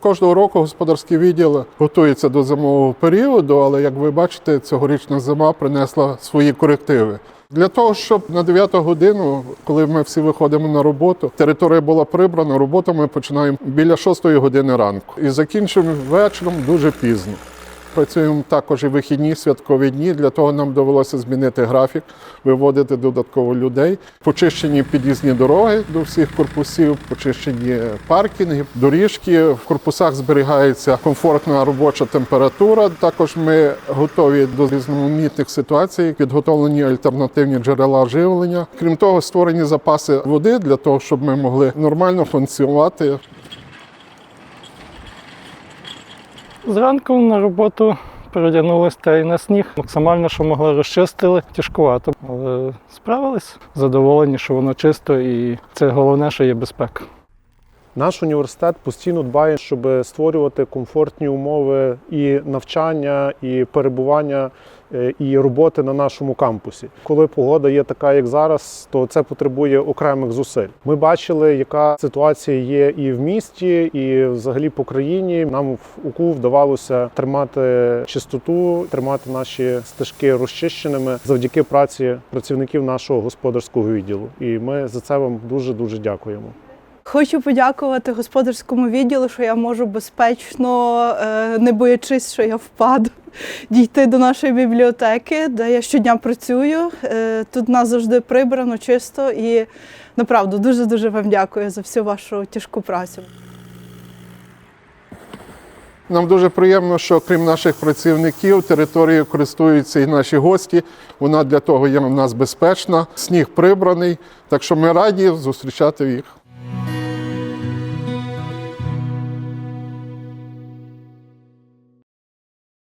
Кожного року господарський відділ готується до зимового періоду, але як ви бачите, цьогорічна зима принесла свої корективи. Для того, щоб на 9 годину, коли ми всі виходимо на роботу, територія була прибрана, роботу ми починаємо біля 6 години ранку і закінчуємо вечором дуже пізно. Працюємо також і вихідні святкові дні. Для того нам довелося змінити графік, виводити додатково людей. Почищені під'їзні дороги до всіх корпусів, почищені паркінги, доріжки. В корпусах зберігається комфортна робоча температура. Також ми готові до різноманітних ситуацій, підготовлені альтернативні джерела живлення. Крім того, створені запаси води для того, щоб ми могли нормально функціонувати Зранку на роботу передягнулися та й на сніг. Максимально, що могли, розчистили. Тяжкувато, але справились. Задоволені, що воно чисто, і це головне, що є безпека. Наш університет постійно дбає, щоб створювати комфортні умови і навчання, і перебування, е, і роботи на нашому кампусі. Коли погода є така, як зараз, то це потребує окремих зусиль. Ми бачили, яка ситуація є і в місті, і взагалі по країні. Нам в УКУ вдавалося тримати чистоту, тримати наші стежки розчищеними завдяки праці працівників нашого господарського відділу. І ми за це вам дуже дуже дякуємо. Хочу подякувати господарському відділу, що я можу безпечно, е, не боячись, що я впаду, дійти до нашої бібліотеки, де я щодня працюю. Е, Тут нас завжди прибрано, чисто і направду дуже дуже вам дякую за всю вашу тяжку працю. Нам дуже приємно, що крім наших працівників, територією користуються і наші гості. Вона для того є в нас безпечна, сніг прибраний. Так що ми раді зустрічати їх.